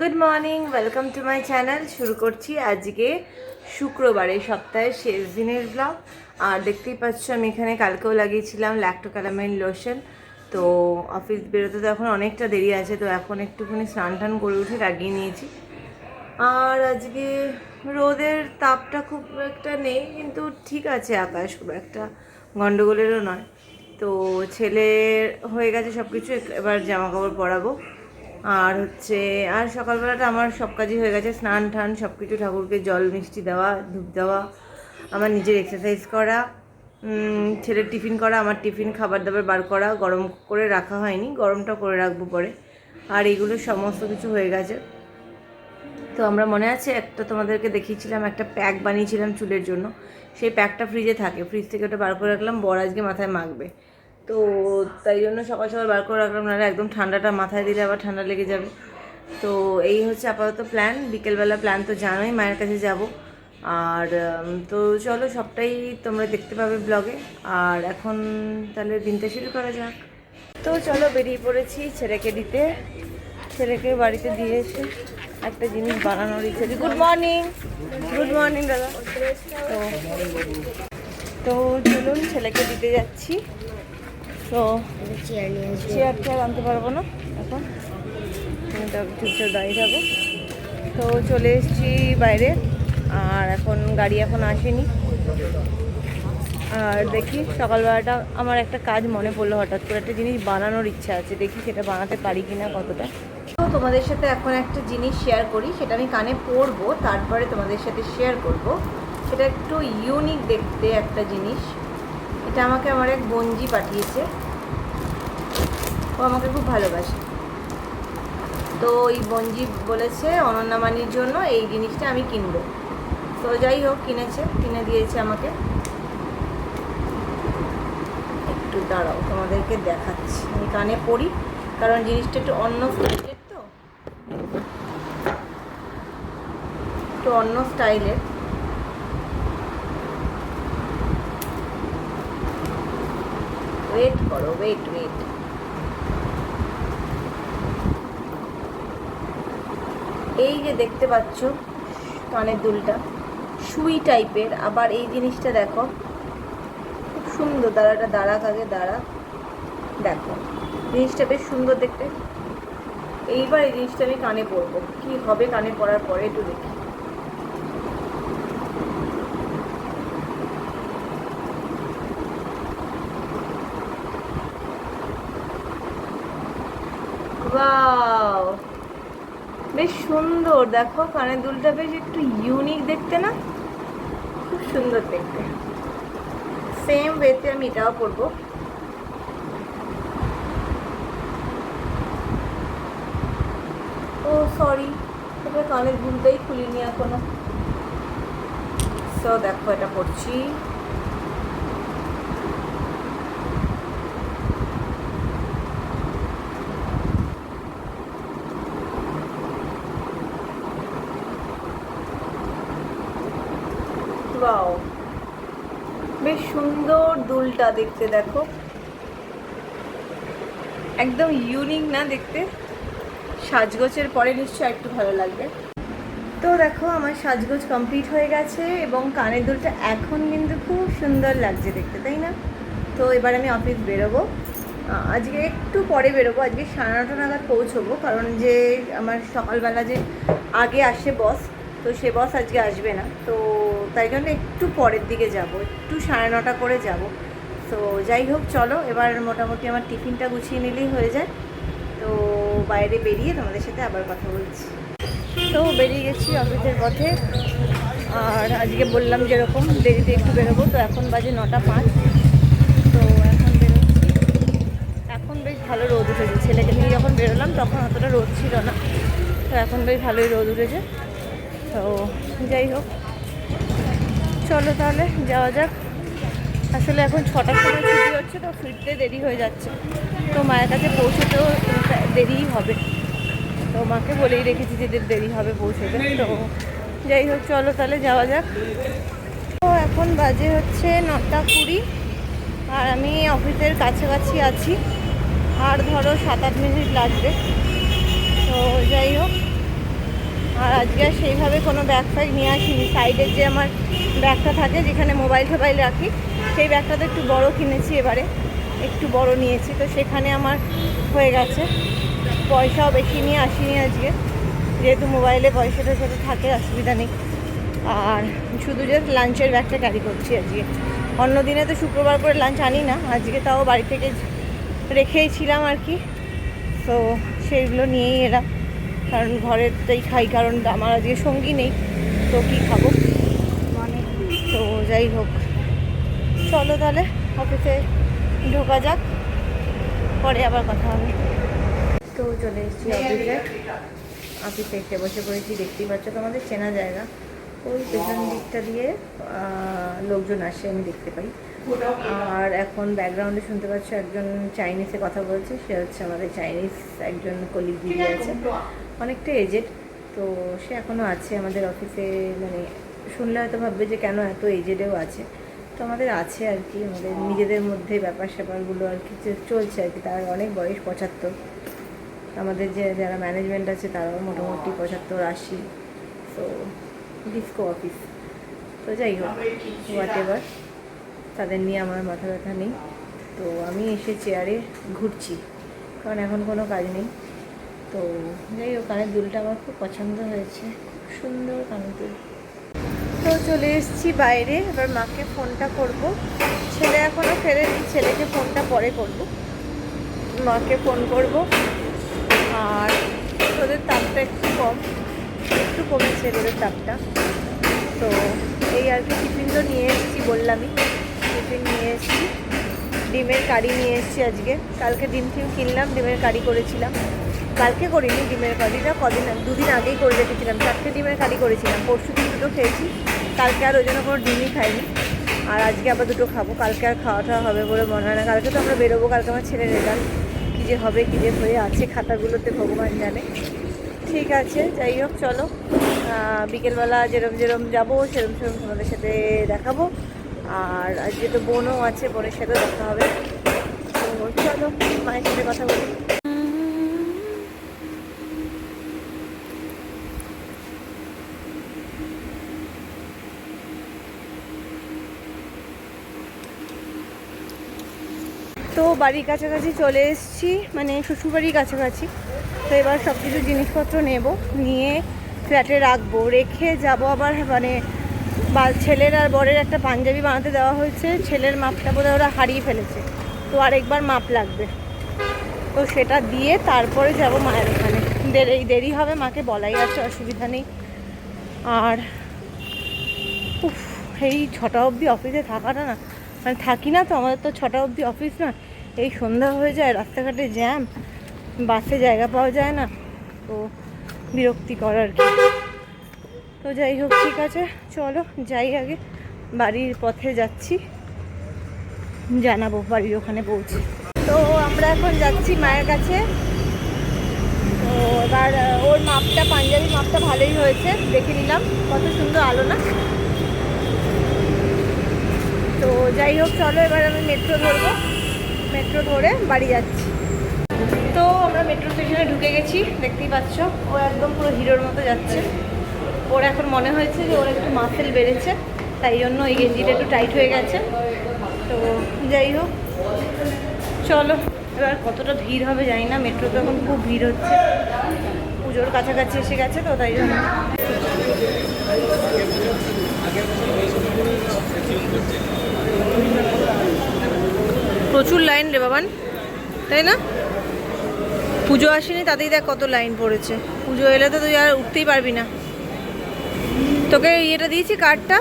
Good morning welcome to my channel শুরু করছি আজকে শুক্রবার এই সপ্তাহের শেষ দিনের ব্লগ আর দেখতেই পাচ্ছ, আমি এখানে কালকেও লাগিয়েছিলাম ল্যাক্টোক্যালামাইন লোশন তো অফিস বেরোতে তো এখন অনেকটা দেরি আছে, তো এখন একটুখানি স্নান টান করে উঠে লাগিয়ে নিয়েছি। আর আজকে রোদের তাপটা খুব একটা নেই, কিন্তু ঠিক আছে, আকাশ খুব একটা গন্ডগোলেরও নয়। তো ছেলের হয়ে গেছে সব কিছু এবার জামা কাপড় পরাবো। আর হচ্ছে, আর সকালবেলাটা আমার সব কাজই হয়ে গেছে। স্নান টান সব কিছু ঠাকুরকে জল, মিষ্টি দেওয়া, ধূপ দেওয়া, আমার নিজের এক্সারসাইজ করা ছেলের টিফিন করা, আমার টিফিন, খাবার দাবার বার করা, গরম করে রাখা হয়নি, গরমটা করে রাখব পরে। আর এইগুলো সমস্ত কিছু হয়ে গেছে। তো আমরা মনে আছে, একটা তোমাদেরকে দেখিয়েছিলাম, একটা প্যাক বানিয়েছিলাম চুলের জন্য। সেই প্যাকটা ফ্রিজে থাকে। ফ্রিজ থেকে ওটা বার করে রাখলাম, বর আজকে মাথায় মাখবে। তো তাই জন্য সকাল সকাল বার করে রাখলাম নাহলে একদম ঠান্ডাটা মাথায় দিলে আবার ঠান্ডা লেগে যাবে। তো এই হচ্ছে আপাতত প্ল্যান বিকেলবেলা প্ল্যান তো জানোই মায়ের কাছে যাব। আর তো চলো সবটাই তোমরা দেখতে পাবে ব্লগে আর এখন তাহলে দিনটা শুরু করা যাক। তো চলো বেরিয়ে পড়েছি ছেলেকে দিতে। ছেলেকে বাড়িতে দিয়ে এসে একটা জিনিস বানানোর ইচ্ছে গুড মর্নিং গুড মর্নিং দাদা। তো তো চলুন ছেলেকে দিতে যাচ্ছি। তো চেয়ার চেয়ার আনতে পারব না এখন। চুপচাপ দাঁড়িয়ে থাকো তো চলে এসেছি বাইরে, আর এখন গাড়ি এখন আসেনি। আর দেখি সকালবেলাটা আমার একটা কাজ মনে পড়ল হঠাৎ করে। একটা জিনিস বানানোর ইচ্ছা আছে, দেখি সেটা বানাতে পারি কিনা কতটা। তো তোমাদের সাথে এখন একটা জিনিস শেয়ার করি, সেটা আমি কানে পরবো তারপরে তোমাদের সাথে শেয়ার করব। সেটা একটু ইউনিক দেখতে একটা জিনিস। এটা আমাকে আমার এক বঞ্জি পাঠিয়েছে। ও আমাকে খুব ভালোবাসে। তো ওই বঞ্জি বলেছে অনন্যামানির জন্য এই জিনিসটা আমি কিনবো। তো যাই হোক, কিনেছে, কিনে দিয়েছে আমাকে। একটু দাঁড়াও, তোমাদেরকে দেখাচ্ছি। আমি কানে পড়ি, কারণ জিনিসটা একটু অন্য স্টাইলের তো। একটু অন্য স্টাইলের। ওয়েট করো ওয়েট ওয়েট এই যে দেখতে পাচ্ছ, কানের দুলটা, সুই টাইপের, আবার এই জিনিসটা দেখো। খুব সুন্দর, দাঁড়াটা, দাঁড়া, আগে দাঁড়া। দেখো, জিনিসটা বেশ সুন্দর দেখতে। এইবার এই জিনিসটা আমি কানে পরবো। কি হবে কানে পরার পরে একটু দেখি ওয়াও বেশ সুন্দর, দেখো কানের দুলটা বেশ একটু ইউনিক দেখতে না? খুব সুন্দর দেখতে। সেম ওয়েতে আমি এটাও পরবো ও সরি এটা কানের দুলটাই খুলিনি এখনও। সো দেখো এটা পড়ছি ওয়াও বেশ সুন্দর দুলটা দেখতে, দেখো। একদম ইউনিক না দেখতে। সাজগোজের পরে নিশ্চয় একটু ভালো লাগবে। তো দেখো, আমার সাজগোজ কমপ্লিট হয়ে গেছে এবং কানের দুলটা এখন কিন্তু খুব সুন্দর লাগছে দেখতে, তাই না? তো এবার আমি অফিস বেরোবো। আজকে একটু পরে বেরোবো। আজকে সাড়ে নটা নাগাদ পৌঁছবো, কারণ যে আমার সকালবেলা যে আগে আসে বস তো সে বস আজকে আসবে না, তো তাই জন্য একটু পরের দিকে যাব, একটু সাড়ে নটা করে যাব। তো যাই হোক, চলো, এবার মোটামুটি আমার টিফিনটা গুছিয়ে নিলেই হয়ে যায়। তো বাইরে বেরিয়ে তোমাদের সাথে আবার কথা বলছি। তো বেরিয়ে গেছি অফিসের পথে, আর আজকে বললাম যেরকম দেরিতে একটু বেরোবো, তো এখন বাজে নটা পাঁচ। তো এখন বেরোচ্ছি। এখন বেশ ভালো রোদ উঠেছে, ছেলেকে নিয়ে যখন বেরোলাম তখন অতটা রোদ ছিল না। তো এখন বেশ ভালোই রোদ উঠেছে। তো যাই হোক, চলো তাহলে যাওয়া যাক। আসলে এখন ছটার সময় ছুটি হচ্ছে, তো ফিরতে দেরি হয়ে যাচ্ছে। তো মায়ের কাছে পৌঁছতেও দেরিই হবে। তো মাকে বলেই রেখেছি যে দেরি হবে পৌঁছতে। তো যাই হোক, চলো তাহলে যাওয়া যাক। তো এখন বাজে হচ্ছে নটা কুড়ি। আর আমি অফিসের কাছাকাছি আছি। আর ধরো সাত আট মিনিট লাগবে। তো যাই হোক আজকে আর সেইভাবে কোনো ব্যাগ ফ্যাগ নিয়ে আসিনি। সাইডের যে আমার ব্যাগটা থাকে, যেখানে মোবাইল টোবাইল রাখি, সেই ব্যাগটা তো একটু বড় কিনেছি এবারে। একটু বড় নিয়েছি, তো সেখানে আমার হয়ে গেছে। পয়সাও বেশি নিয়ে আসিনি আজকে। যেহেতু মোবাইলে পয়সাটা সাথে থাকে, অসুবিধা নেই। আর শুধু যে লাঞ্চের ব্যাগটা ক্যারি করছি আজকে। অন্য দিনে তো শুক্রবার করে লাঞ্চ আনি না, আজকে তাও বাড়ি থেকে রেখেই ছিলাম আর কি। তো সেইগুলো নিয়েই এলাম কারণ ঘরেরটাই খাই কারণ আমার আজকে সঙ্গী নেই তো কী খাব? মানে তো যাই হোক চলো তাহলে অফিসে ঢোকা যাক পরে আবার কথা হবে। তো চলে এসেছি অফিসে। অফিসে এসে বসে পড়েছি দেখতেই পাচ্ছ তোমাদের চেনা জায়গা। ওই পেছন দিকটা দিয়ে লোকজন আসে আমি দেখতে পাই। আর এখন ব্যাকগ্রাউন্ডে শুনতে পাচ্ছ একজন চাইনিজে কথা বলছে সে হচ্ছে আমাদের চাইনিজ একজন কলিগ দিদি আছে। অনেকটা এজেড তো সে এখনও আছে আমাদের অফিসে মানে শুনলে হয়তো ভাববে যে কেন এত এজেডেও আছে। তো আমাদের আছে আর কি আমাদের নিজেদের মধ্যে ব্যাপার স্যাপারগুলো আর কি চলছে আর কি তার অনেক বয়স পঁচাত্তর। আমাদের যে যারা ম্যানেজমেন্ট আছে তারাও মোটামুটি পঁচাত্তর আশি। তো ডিসকো অফিস তো যাই হোক হোয়াট এভার তাদের নিয়ে আমার মাথা ব্যথা নেই। তো আমি এসে চেয়ারে ঘুরছি। কারণ এখন কোনো কাজ নেই। তো যাই হোক, কানের দুলটা আমার খুব পছন্দ হয়েছে। খুব সুন্দর কানের দুল। তো চলে এসেছি বাইরে, এবার মাকে ফোনটা করব। ছেলে এখনও ফেরেনি, ছেলেকে ফোনটা পরে করব। মাকে ফোন করব। আর রোদের তাপটা একটু কম, একটু কমেছে রোদের তাপটা। তো এই আর কি টিফিন তো নিয়ে এসেছি বললামই। টিফিন নিয়ে এসেছি। ডিমের কারি নিয়ে এসেছি আজকে। কালকে ডিম টিম কিনলাম, ডিমের কারি করেছিলাম। কালকে করিনি ডিমের কারিটা কদিন দুদিন আগেই করে রেখেছিলাম। চারটে ডিমের কারি করেছিলাম, পরশু দিন দুটো খেয়েছি। কালকে আর ওই জন্য কোনো ডিমই খাইনি। আর আজকে আবার দুটো খাব। কালকে আর খাওয়া খাওয়াটা হবে বলে মনে হয় না। কালকে তো আমরা বেরোবো, কালকে আমার ছেলের রেজাল্ট কী যে হবে, কী যে হয়ে আছে খাতাগুলোতে, ভগবান জানে। ঠিক আছে, যাই হোক, চলো। বিকেলবেলা যেরম যেরম যাব, সেরম সেরম তোমাদের সাথে দেখাবো। আর আজকে তো বোনও আছে, বোনের সাথেও দেখা হবে। তো চলো, মায়ের সাথে কথা বলি। তো বাড়ির কাছাকাছি চলে এসেছি মানে শ্বশুরবাড়ির কাছাকাছি। তো এবার সব কিছু জিনিসপত্র নেব, নিয়ে ফ্ল্যাটে রাখব, রেখে যাব আবার মানে বা ছেলের আর বরের একটা পাঞ্জাবি বানাতে দেওয়া হয়েছে। ছেলের মাপটা বোধহয় ওরা হারিয়ে ফেলেছে। তো আরেকবার মাপ লাগবে। তো সেটা দিয়ে তারপরে যাব মায়ের ওখানে। দেরি দেরি হবে, মাকে বলাই আছে, অসুবিধা নেই। আর উফ, এই ছটা অবধি অফিসে থাকাটা না। মানে থাকি না তো, আমাদের তো ছটা অবধি অফিস না। এই সন্ধ্যা হয়ে যায়, রাস্তাঘাটে জ্যাম, বাসে জায়গা পাওয়া যায় না। তো বিরক্তিকর আর কি। তো যাই হোক, ঠিক আছে। চলো, যাই আগে। বাড়ির পথে যাচ্ছি। জানাব বাড়ির ওখানে পৌঁছে। তো আমরা এখন যাচ্ছি মায়ের কাছে। তো এবার ওর মাপটা পাঞ্জাবি মাপটা ভালোই হয়েছে। দেখে নিলাম। কত সুন্দর আলো না? তো যাই হোক, চলো, এবার আমি মেট্রো ধরবো। মেট্রো ধরে বাড়ি যাচ্ছি। তো আমরা মেট্রো স্টেশনে ঢুকে গেছি। দেখতেই পাচ্ছ, ও একদম পুরো হিরোর মতো যাচ্ছে। ওর এখন মনে হয়েছে যে ওর একটু মাসেল বেড়েছে, তাই জন্য এই গেঞ্জিটা একটু টাইট হয়ে গেছে। তো যাই হোক, চলো, এবার কতটা ভিড় হবে জানি না মেট্রোতে এখন খুব ভিড় হচ্ছে। পুজোর কাছাকাছি এসে গেছে তো, তাই জন্য। প্রচুর লাইন রে বাবান, তাই না? পুজো আসেনি, তাতেই দেখ কত লাইন পড়েছে। পুজো এলে তো তুই আর উঠতেই পারবি না। তোকে ইয়েটা দিয়েছি কার্ডটা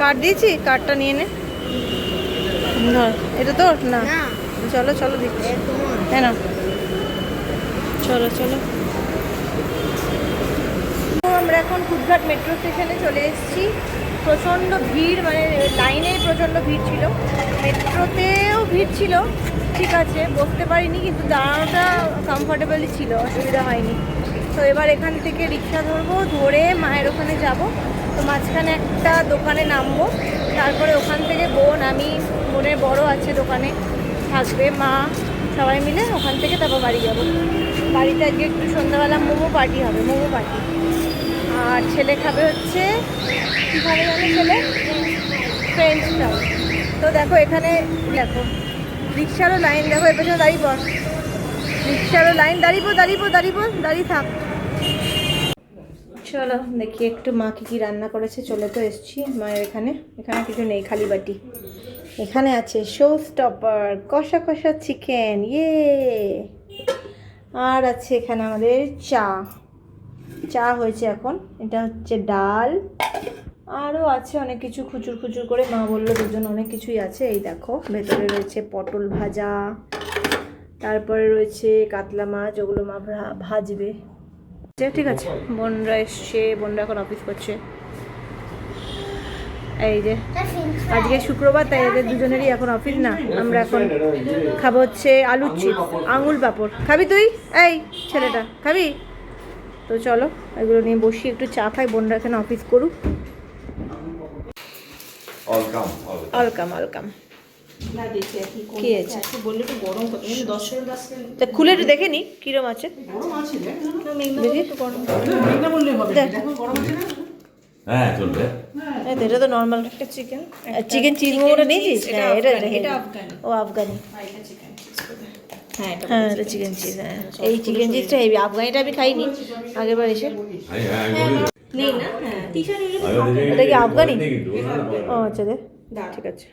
কার্ড দিয়েছি? কার্ডটা নিয়ে নে। ধর এটা তোর? না। চলো চলো দিচ্ছি। হ্যাঁ না। চলো চলো। তো আমরা এখন কুদঘাট মেট্রো স্টেশনে চলে এসেছি। প্রচণ্ড ভিড় মানে লাইনে প্রচণ্ড ভিড় ছিল। মেট্রোতেও ভিড় ছিল ঠিক আছে বসতে পারিনি কিন্তু দাঁড়ানোটা কমফোর্টেবলই ছিল অসুবিধা হয়নি। তো এবার এখান থেকে রিক্সা ধরবো, ধরে মায়ের ওখানে যাব। তো মাঝখানে একটা দোকানে নামবো। তারপরে ওখান থেকে বোন, আমি, বোনের বড় আছে দোকানে, থাকবে, মা, সবাই মিলে ওখান থেকে তারপর বাড়ি যাব। বাড়িতে আজকে একটু সন্ধ্যাবেলা মোমো পার্টি হবে, মোমো পার্টি। আর ছেলে খাবে হচ্ছে, কী খাবে জানো ছেলে? ফ্রেঞ্চ ফ্রাই তো দেখো এখানে, দেখো, রিক্সারও লাইন দেখো এর পেছনে দাঁড়িয়ে পড় রিক্সারও লাইন দাঁড়িয়ে দাঁড়িয়ে দাঁড়িয়ে দাঁড়িয়ে থাক। চলো, দেখি একটু মা কি কি রান্না করেছে, চলে তো এসছি। মায়ের এখানে এখানে কিছু নেই, খালি বাটি। এখানে আছে শো স্টপার কষা কষা চিকেন ইয়ে আর আছে এখানে আমাদের চা। চা হয়েছে এখন, এটা হচ্ছে ডাল। আরও আছে অনেক কিছু, খুচুর খুচুর করে মা বলল দুজন অনেক কিছুই আছে। এই দেখো, ভেতরে রয়েছে পটল ভাজা, তারপরে রয়েছে কাতলা মাছ, ওগুলো মা ভাজবে। ঠিক আছে। বোনরা এসছে বোনরা এখন অফিস করছে। এই যে আজকে শুক্রবার তাই এদের দুজনেরই এখন অফিস না। আমরা এখন খাব হচ্ছে আলুর চিপস আঙুল পাঁপড়। খাবি তুই? এই ছেলেটা খাবি? তো চলো এগুলো নিয়ে বসি একটু চা খাই বোনরা এখানে অফিস করুক। অলকাম অলকাম অলকাম কি আছে? তো খুলে একটু দেখে নি কিরম আছে? দেখ। দেখি। দেখ। দেখো হ্যাঁ চলবে। তো, এটা তো নর্মাল একটা চিকেন চিকেন চিজ মোমোটা নিয়েছিস? হ্যাঁ এটা দেখে ও আফগানি হ্যাঁ এটা চিকেন হ্যাঁ এটা হ্যাঁ চিকেন চিজ হ্যাঁ। এই চিকেন চিজটা হেভি আফগানিটা আমি খাইনি আগের বার এসে। হ্যাঁ হ্যাঁ হ্যাঁ এটা কি আফগানি? ও আচ্ছা দে দাঁড়া। ঠিক আছে।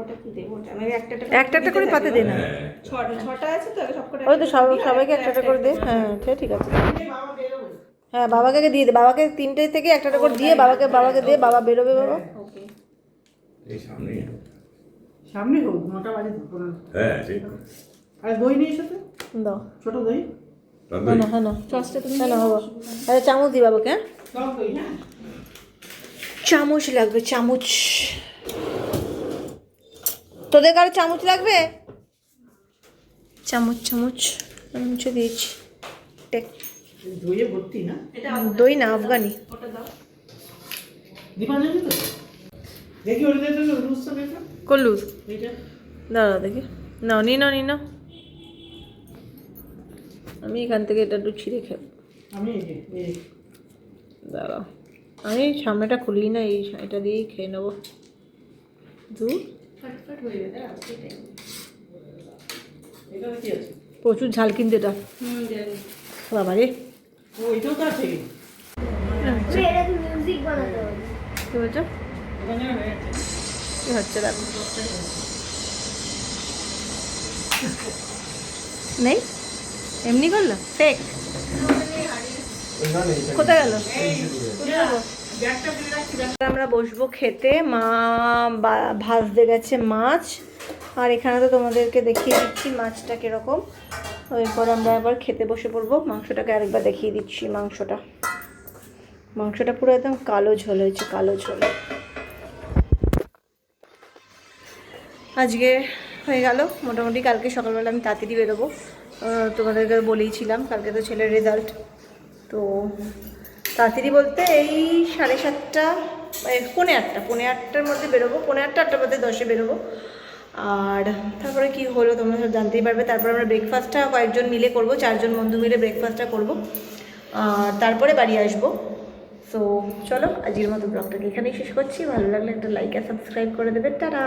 কটা কি দেবো? আমি একটা একটা একটা করে পাতে দে না। হ্যাঁ। ছটা ছটা আছে তো সব ওই তো সব সবাইকে একটা একটা করে দে। হ্যাঁ সে ঠিক আছে। হ্যাঁ বাবাকে দিয়ে দে। বাবাকে তিনটে থেকে একটা একটা করে দিয়ে বাবাকে বাবাকে দিয়ে বাবা বেরোবে বাবা। ওকে। এই সামনে সামনে হোক নটা বাজে হ্যাঁ ঠিক আর দই নেই সাথে? দাও। ছোট দই? হ্যাঁ না হ্যাঁ না। সসটা তুমি হ্যাঁ না বাবা আরে চামচ দি বাবাকে হ্যাঁ। হ্যাঁ চামচ লাগবে চামচ। তোদের কারও চামচ লাগবে? চামচ চামচ। আমি মুছে দিয়েছি। না? দই না আফগানি। এইটা। দাঁড়া দেখি। নাও নি নাও নি নাও আমি এখান থেকে এটা একটু ছিঁড়ে যে, দাঁড়াও আমি সামনেটা খুলি না এই এটা দিয়েই খেয়ে নেব। কি আছে? প্রচুর ঝাল কিনতে এটা। হুম জানি। বাবা রে। ও এটাও তো আছে। কি হচ্ছে দেখো নেই? এমনি করল? ফেক কোথায় গেল? আমরা বসবো খেতে। মা ভাজতে গেছে মাছ। আর এখানে তো তোমাদেরকে দেখিয়ে দিচ্ছি মাছটা কীরকম। এরপর আমরা আবার খেতে বসে পড়ব। মাংসটাকে আরেকবার দেখিয়ে দিচ্ছি মাংসটা। মাংসটা পুরো একদম কালো ঝোল হয়েছে, কালো ঝোল। আজকে হয়ে গেল। মোটামুটি কালকে সকালবেলা আমি তাড়াতাড়ি বেরোবো। তোমাদেরকে বলেইছিলাম, কালকে তো ছেলের রেজাল্ট তো তাড়াতাড়ি বলতে এই সাড়ে সাতটা পৌনে আটটা, পৌনে আটটার মধ্যে বেরোবো, পৌনে আটটা, আটটার মধ্যে দশে বেরোবো। আর তারপরে কি হলো তোমরা সব জানতেই পারবে। তারপর আমরা ব্রেকফাস্টটা কয়েকজন মিলে করব, চারজন বন্ধু মিলে ব্রেকফাস্টটা করব। আর তারপরে বাড়ি আসব। সো চলো, আজকের মতো ব্লগটাকে এখানেই শেষ করছি। ভালো লাগলে একটা লাইক আর সাবস্ক্রাইব করে দেবে। তারা